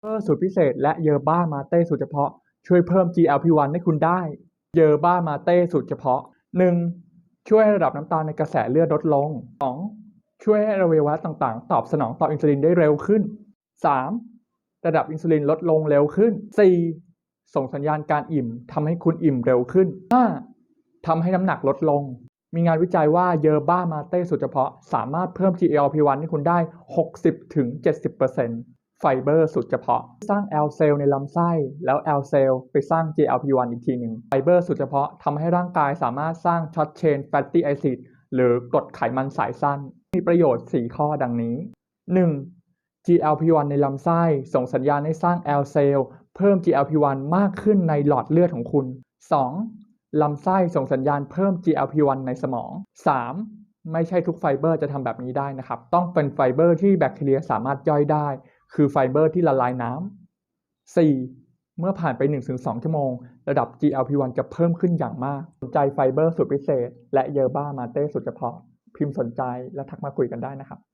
เบอร์สูตรพิเศษและเยอร์บ้ามาเต้สูตรเฉพาะ ช่วยเพิ่ม GLP-1 ให้คุณได้ เยอร์บ้ามาเต้สูตรเฉพาะ 1. ช่วยให้ระดับน้ำตาลในกระแสเลือดลดลง 2. ช่วยให้อวัยวะต่างๆ ตอบสนองต่ออินซูลินได้เร็วขึ้น 3. ระดับอินซูลินลดลงเร็วขึ้น 4. ส่งสัญญาณการอิ่มทำให้คุณอิ่มเร็วขึ้น 5. ทำให้น้ำหนักลดลง มีงานวิจัยว่าเยอร์บ้ามาเต้สูตรเฉพาะ สามารถเพิ่ม GLP-1 ให้คุณได้ 60-70% ไฟเบอร์สูตรเฉพาะ สร้าง L เซลล์ในลำไส้แล้ว L เซลล์ไปสร้าง GLP-1 อีกทีหนึ่งไฟเบอร์สูตรเฉพาะทำให้ร่างกายสามารถสร้างช็อตเชนแฟตตี้ไอซิดหรือกรดไขมันสายสั้น มีประโยชน์ 4 ข้อดังนี้ 1. GLP-1 ในลำไส้ส่งสัญญาณให้สร้าง L เซลล์เพิ่ม GLP-1 มากขึ้นในหลอดเลือดของคุณ 2. ลำไส้ส่งสัญญาณเพิ่ม GLP-1 ในสมอง 3. ไม่ใช่ทุกไฟเบอร์จะทำแบบนี้ได้นะครับ ต้องเป็นไฟเบอร์ที่แบคทีเรียสามารถย่อยได้ คือไฟเบอร์ที่ละลายน้ำ 4. เมื่อผ่านไป 1-2 ชั่วโมงระดับ GLP-1 จะเพิ่มขึ้นอย่างมาก สนใจไฟเบอร์สูตรพิเศษ และเยอบ้ามาเต้สูตรเฉพาะ พิมพ์สนใจและทักมาคุยกันได้นะครับ